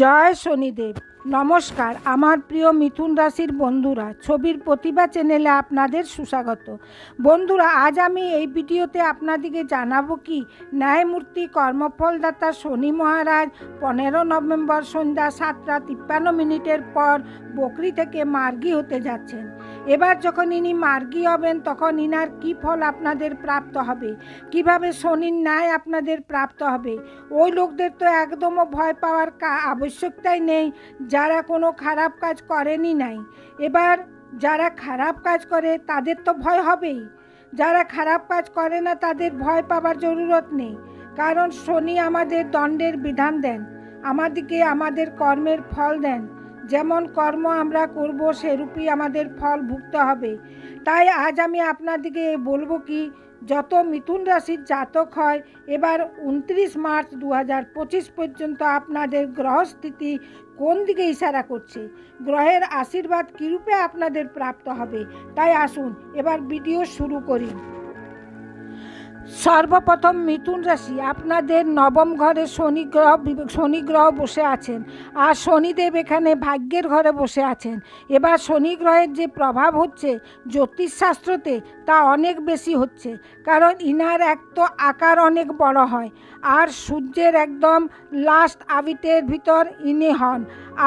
জয় শনিদেব। নমস্কার, আমার প্রিয় মিথুন রাশির বন্ধুরা, ছবির প্রতিভা চ্যানেলে আপনাদের সুস্বাগত। বন্ধুরা, আজ আমি এই ভিডিওতে আপনাদেরকে জানাব কি, ন্যায়মূর্তি কর্মফলদাতা শনি মহারাজ পনেরো নভেম্বর সন্ধ্যা সাতটা তিপ্পান্ন মিনিটের পর বকরি থেকে মার্গী হতে যাচ্ছেন। এবার যখন ইনি মার্গী হবেন, তখন ইনার কি ফল আপনাদের প্রাপ্ত হবে? কীভাবে শনির ন্যায় আপনাদের প্রাপ্ত হবে? ওই লোকদের তো একদমও ভয় পাওয়ার আবশ্যকতাই নেই। যারা কোনো খারাপ কাজ করেনি নাই। এবার যারা খারাপ কাজ করে, তাদের তো ভয় হবেই। যারা খারাপ কাজ করে না, তাদের ভয় পাবার জরুরত নেই। কারণ শনি আমাদের দণ্ডের বিধান দেন। আমাদেরকে আমাদের কর্মের ফল দেন। যেমন কর্ম আমরা করব, সেরূপই আমাদের ফল ভুগতে হবে। তাই আজ আমি আপনাদেরকে বলব কি, যত মিথুন রাশির জাতক হয়, এবার উনত্রিশ মার্চ দু হাজার পঁচিশ পর্যন্ত আপনাদের গ্রহস্থিতি কোন দিকে ইশারা করছে? গ্রহের আশীর্বাদ কীরূপে আপনাদের প্রাপ্ত হবে? তাই আসুন, এবার ভিডিও শুরু করি। সর্বপ্রথম মিথুন রাশি আপনাদের নবম ঘরে শনি গ্রহ শনি গ্রহ বসে আছেন। আর শনিদেব এখানে ভাগ্যের ঘরে বসে আছেন। এবার শনি গ্রহের যে প্রভাব হচ্ছে জ্যোতিষশাস্ত্রতে তা অনেক বেশি হচ্ছে, কারণ ইনার এক তো আকার অনেক বড় হয়, আর সূর্যের একদম লাস্ট আবিটের ভিতর ইনি হন।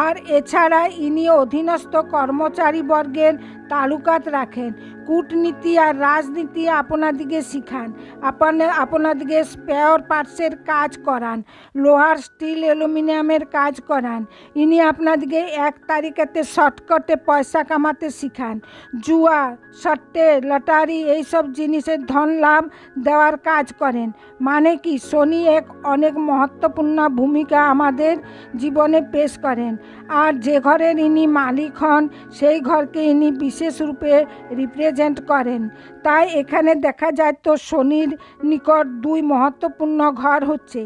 আর এছাড়া ইনি অধীনস্থ কর্মচারী বর্গের তালুকাত রাখেন। কূটনীতি আর রাজনীতি আপনাদিকে শিখান। আপনার আপনাদিকে স্পেয়ার পার্টসের কাজ করান। লোহার স্টিল অ্যালুমিনিয়ামের কাজ করান। ইনি আপনাদিকে এক তারিখেতে শর্টকাটে পয়সা কামাতে শিখান। জুয়া সট্টে লটারি এইসব জিনিসের ধন লাভ দেওয়ার কাজ করেন। মানে কি? শনি এক অনেক মহত্বপূর্ণ ভূমিকা আমাদের জীবনে পেশ করেন। আর যে ঘরের ইনি মালিক হন, সেই ঘরকে ইনি বিশেষ রূপে রিপ্রেজেন্ট করেন। তাই এখানে দেখা যায় তো শনির নিকট দুই মহত্বপূর্ণ ঘর হচ্ছে।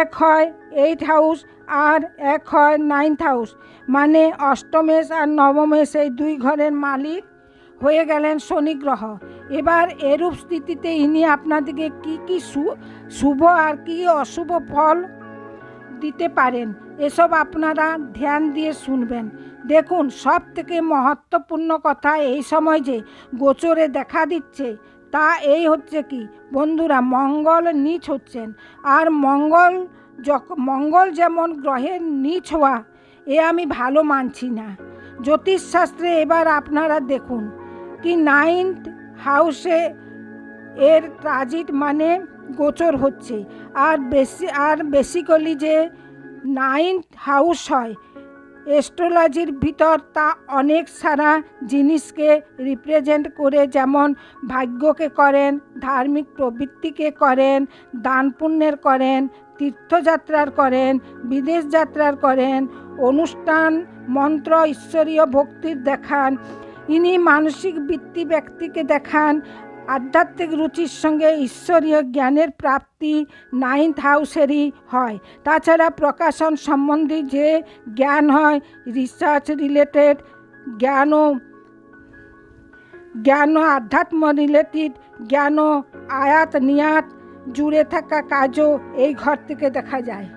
এক হয় এইট হাউস আর এক হয় নাইন্থ হাউস মানে অষ্টমেশ আর নবমেশ এই দুই ঘরের মালিক হয়ে গেলেন শনি গ্রহ। এবার এরূপ স্থিতিতে ইনি আপনাদেরকে কি কি শুভ আর কি অশুভ ফল দিতে পারেন, এসব আপনারা ধ্যান দিয়ে শুনবেন। দেখুন সব থেকে মহত্বপূর্ণ কথা এই সময় যে গোচরে দেখা দিচ্ছে, তা এই হচ্ছে কি? বন্ধুরা, মঙ্গল নিচ হচ্ছেন। আর মঙ্গল মঙ্গল যেমন গ্রহের নিচ হওয়া, এ আমি ভালো মানছি না। জ্যোতিষশাস্ত্রে এবার আপনারা দেখুন, কি নাইন্থ হাউসে এর ট্রাজিট মানে গোচর হচ্ছে। আর বেশি, আর বেসিক্যালি যে নাইন্থ হাউস হয় অ্যাস্ট্রোলজির ভিতর তা অনেক সারা জিনিসকে রিপ্রেজেন্ট করে, যেমন ভাগ্যকে করেন, ধার্মিক প্রবৃত্তিকে করেন, দান পুণ্যের করেন, তীর্থযাত্রার করেন, বিদেশ যাত্রার করেন, অনুষ্ঠান, মন্ত্র, ঈশ্বরীয় ভক্তির দেখান, ইনি মানসিক বৃত্তি ব্যক্তিকে দেখান আধ্যাত্মিক রুচির সঙ্গে ঈশ্বরীয় জ্ঞানের প্রাপ্তি নাইন্থ হাউসেরই হয়। তাছাড়া প্রকাশন সম্বন্ধে যে জ্ঞান হয় রিসার্চ রিলেটেড জ্ঞান ও জ্ঞান ও আধ্যাত্ম রিলেটেড জ্ঞান ও আয়াত নিয়াত জুড়ে থাকা কাজও এই ঘর থেকে দেখা যায়।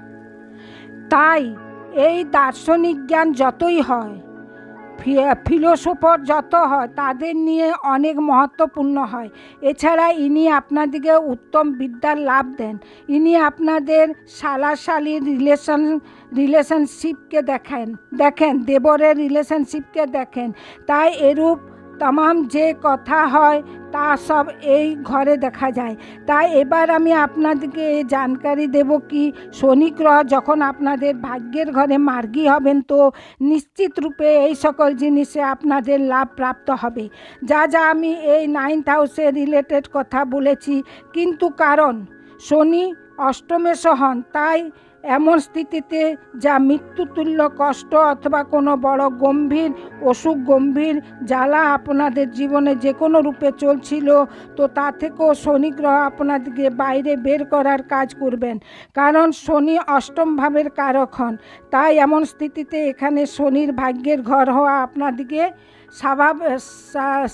তাই এই দার্শনিক জ্ঞান যতই হয় ফিলোসোফার যত হয়, তাদের নিয়ে অনেক মহত্বপূর্ণ হয়। এছাড়া ইনি আপনাদেরকে উত্তম বিদ্যার লাভ দেন। ইনি আপনাদের সালাশালী রিলেশন, রিলেশনশিপকে দেখেন দেখেন, দেবরের রিলেশনশিপকে দেখেন। তাই এরূপ তমাম যে কথা হয়, তা সব এই ঘরে দেখা যায়। তাই এবার আমি আপনাদেরকে জানকারি দেব কি? শনি গ্রহ যখন আপনাদের ভাগ্যের ঘরে মার্গী হবেন, তো নিশ্চিত রূপে এই সকল জিনিসে আপনাদের লাভ প্রাপ্ত হবে। যা যা আমি এই নাইন্থ হাউসে রিলেটেড কথা বলেছি, কিন্তু কারণ শনি অষ্টমেশ হন, তাই এমন স্থিতিতে যা মৃত্যুতুল্য কষ্ট অথবা কোনো বড় গম্ভীর, অসুখ গম্ভীর জ্বালা আপনাদের জীবনে যে কোনো রূপে চলছিল, তো তা থেকেও শনি গ্রহ আপনাদেরকে বাইরে বের করার কাজ করবেন। কারণ শনি অষ্টম ভাবের কারক হন। তাই এমন স্থিতিতে এখানে শনির ভাগ্যের ঘর হওয়া আপনাদিকে স্বাভাব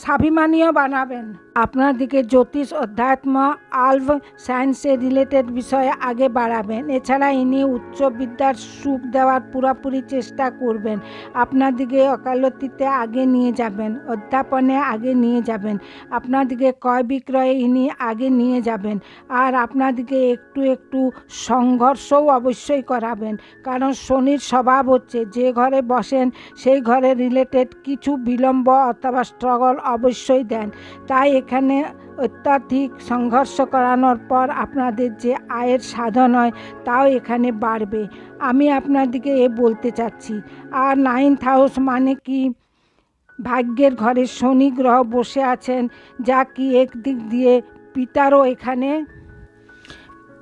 স্বাভিমানীয় বানাবেন। আপনাদিকে জ্যোতিষ, অধ্যাত্ম আলভ সায়েন্সে রিলেটেড বিষয়ে আগে বাড়াবেন। এছাড়া ইনি নিয়ে উচ্চ বিদ্যার সুখ দেওয়ার পুরোপুরি চেষ্টা করবেন। আপনাদিকে ওকালতিতে আগে নিয়ে যাবেন, অধ্যাপনে আগে নিয়ে যাবেন। আপনাদিকে ক্রয় বিক্রয়ে ইনি আগে নিয়ে যাবেন। আর আপনাদিকে একটু একটু সংঘর্ষও অবশ্যই করাবেন। কারণ শনির স্বভাব হচ্ছে, যে ঘরে বসেন, সেই ঘরে রিলেটেড কিছু বিলম্ব অথবা স্ট্রাগল অবশ্যই দেন। তাই এখানে অত্যাধিক সংঘর্ষ করানোর পর আপনাদের যে আয়ের সাধন হয় তাও এখানে বাড়বে। আমি আপনাদেরকে এ বলতে চাচ্ছি, আর নাইন্থ হাউস মানে কি? ভাগ্যের ঘরে শনি গ্রহ বসে আছেন, যা কি একদিক দিয়ে পিতারও এখানে?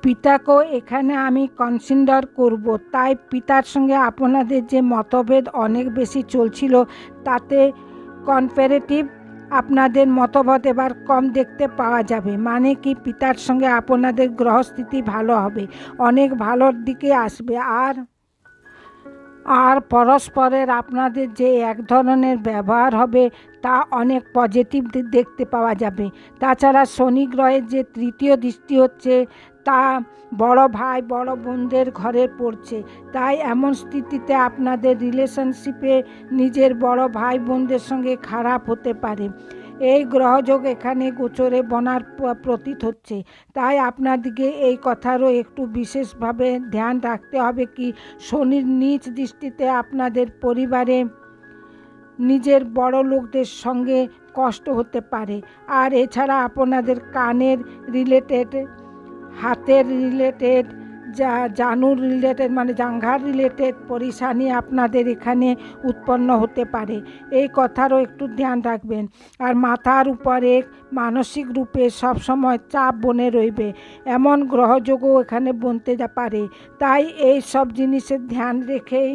পিতাকেও এখানে আমি কনসিডার করব। তাই পিতার সঙ্গে আপনাদের যে মতভেদ অনেক বেশি চলছিল, তাতে কনপারেটিভ আপনাদের মতভেদ এবার কম দেখতে পাওয়া যাবে। মানে কি পিতার সঙ্গে আপনাদের গ্রহস্থিতি ভালো হবে? অনেক ভালোর দিকে আসবে। আর আর পরস্পরের আপনাদের যে এক ধরনের ব্যবহার হবে, তা অনেক পজিটিভ দেখতে পাওয়া যাবে। তাছাড়া শনি গ্রহের যে তৃতীয় দৃষ্টি হচ্ছে তা বড় ভাই, বড় বোনদের ঘরে পড়ছে। তাই এমন স্থিতিতে আপনাদের রিলেশনশিপে নিজের বড় ভাই, বোনদের সঙ্গে খারাপ হতে পারে। এই গ্রহযোগ এখানে গোচরে বনার প্রতীত হচ্ছে। তাই আপনাদিকে এই কথারও একটু বিশেষভাবে ধ্যান রাখতে হবে কি, শনির নিচ দৃষ্টিতে আপনাদের পরিবারে নিজের বড় লোকদের সঙ্গে কষ্ট হতে পারে। আর এছাড়া আপনাদের কানের রিলেটেড হাতের রিলেটেড যা জানুর রিলেটেড মানে জাঙ্ঘার রিলেটেড পরিশানি আপনাদের এখানে উৎপন্ন হতে পারে। এই কথারও একটু ধ্যান রাখবেন। আর মাথার উপরে মানসিক রূপে সবসময় চাপ বনে রইবে। এমন গ্রহযোগও এখানে বনতে পারে। তাই এই সব জিনিসের ধ্যান রেখেই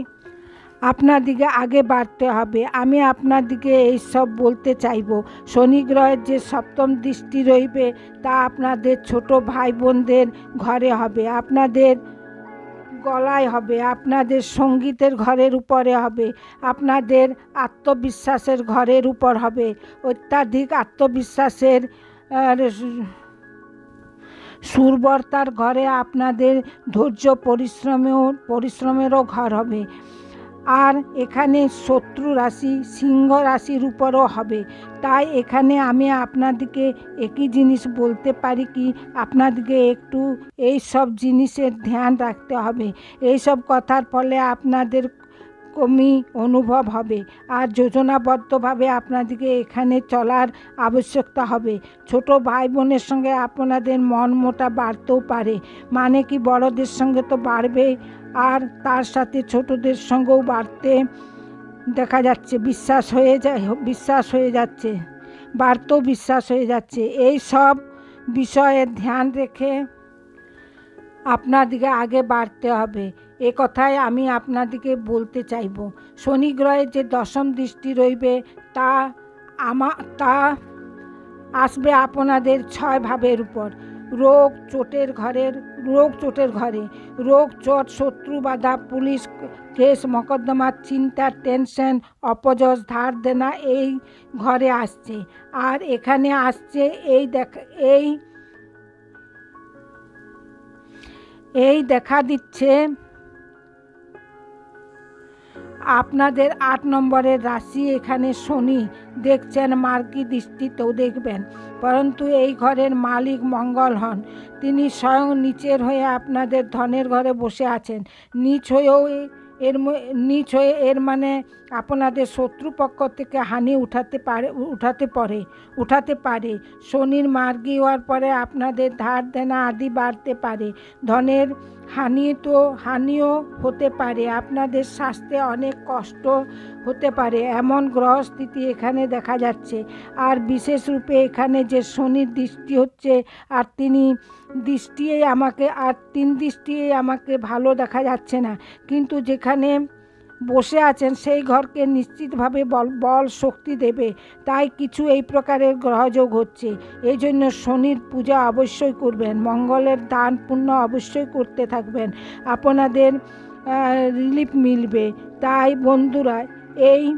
আপনার দিকে আগে বাড়তে হবে। আমি আপনার দিকে এইসব বলতে চাইব। শনি গ্রহের যে সপ্তম দৃষ্টি রইবে, তা আপনাদের ছোট ভাই বোনদের ঘরে হবে। আপনাদের গলায় হবে। আপনাদের সঙ্গীতের ঘরের উপরে হবে। আপনাদের আত্মবিশ্বাসের ঘরের উপর হবে। অত্যাধিক আত্মবিশ্বাসের সুরবর্তার ঘরে আপনাদের ধৈর্য, পরিশ্রমেও, পরিশ্রমেরও ঘর হবে। আর এখানে শত্রু রাশি সিংহ রাশির উপরও হবে। তাই এখানে আমি আপনাদেরকে একই জিনিস বলতে পারি কি, আপনাদেরকে একটু এই সব জিনিসের ধ্যান রাখতে হবে। এই সব কথার ফলে আপনাদের কমি অনুভব হবে আর যোজনাবদ্ধভাবে আপনাদেরকে এখানে চলার আবশ্যকতা হবে। ছোট ভাই বোনের সঙ্গে আপনাদের মন মোটা বাড়তেও পারে। মানে কি বড়দের সঙ্গে তো বাড়বেই আর তার সাথে ছোটদের সঙ্গেও বাড়তে দেখা যাচ্ছে, বিশ্বাস হয়ে যায়, বিশ্বাস হয়ে যাচ্ছে, বাড়তেও বিশ্বাস হয়ে যাচ্ছে। এই সব বিষয়ে ধ্যান রেখে আপনাদিকে আগে বাড়তে হবে। এ কথাই আমি আপনাদিকে বলতে চাইব। শনি গ্রহের যে দশম দৃষ্টি রইবে, তা আমা, তা আসবে আপনাদের ছয় ভাবের উপর। রোগ চোটের ঘরের, রোগ চোটের ঘরে। রোগ, চোট, শত্রু, বাধা, পুলিশ, কেস, মকদ্দমা, চিন্তা, টেনশন, অপযশ, ধার দেনা এই ঘরে আসছে। আর এখানে আসছে এই দেখ, এই এই দেখা দিচ্ছে আপনাদের আট নম্বরের রাশি এখানে শনি দেখছেন, মার্কি দৃষ্টিতেও দেখবেন। পরন্তু এই ঘরের মালিক মঙ্গল হন। তিনি স্বয়ং নিচের হয়ে আপনাদের ধনের ঘরে বসে আছেন। নিচ হয়েও এর নিচ হয়ে এর মানে আপনাদের শত্রুপক্ষ থেকে হানি উঠাতে পারে উঠাতে পারে উঠাতে পারে। শনির মার্গি হওয়ার পরে আপনাদের ধার দেনা আদি বাড়তে পারে। ধনের হানি তো হানিও হতে পারে, আপনাদের স্বাস্থ্যে অনেক কষ্ট হতে পারে, এমন গ্রহস্থিতি এখানে দেখা যাচ্ছে। আর বিশেষ রূপে এখানে যে শনির দৃষ্টি হচ্ছে, আর তিনি দৃষ্টিই আমাকে আর তিন দৃষ্টিই আমাকে ভালো দেখা যাচ্ছে না। কিন্তু যেখানে বসে আছেন, সেই ঘরকে নিশ্চিতভাবে বল বল শক্তি দেবে। তাই কিছু এই প্রকারের গ্রহযোগ হচ্ছে। এই জন্য শনির পূজা অবশ্যই করবেন। মঙ্গলের দান পুণ্য অবশ্যই করতে থাকবেন। আপনাদের রিলিফ মিলবে। তাই বন্ধুরা, এই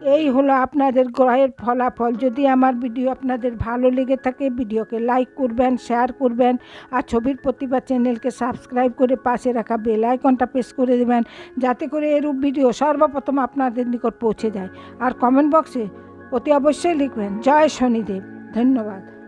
এই হলো আপনাদের গ্রহের ফলাফল। যদি আমার ভিডিও আপনাদের ভালো লেগে থাকে, ভিডিওকে লাইক করবেন শেয়ার করবেন, আর ছবির প্রতিভা চ্যানেলকে সাবস্ক্রাইব করে পাশে রাখা বেল আইকনটা প্রেস করে দেবেন, যাতে করে এরূপ ভিডিও সর্বপ্রথম আপনাদের নিকট পৌঁছে যায়। আর কমেন্ট বক্সে অতি অবশ্যই লিখবেন, জয় শনিদেব। ধন্যবাদ।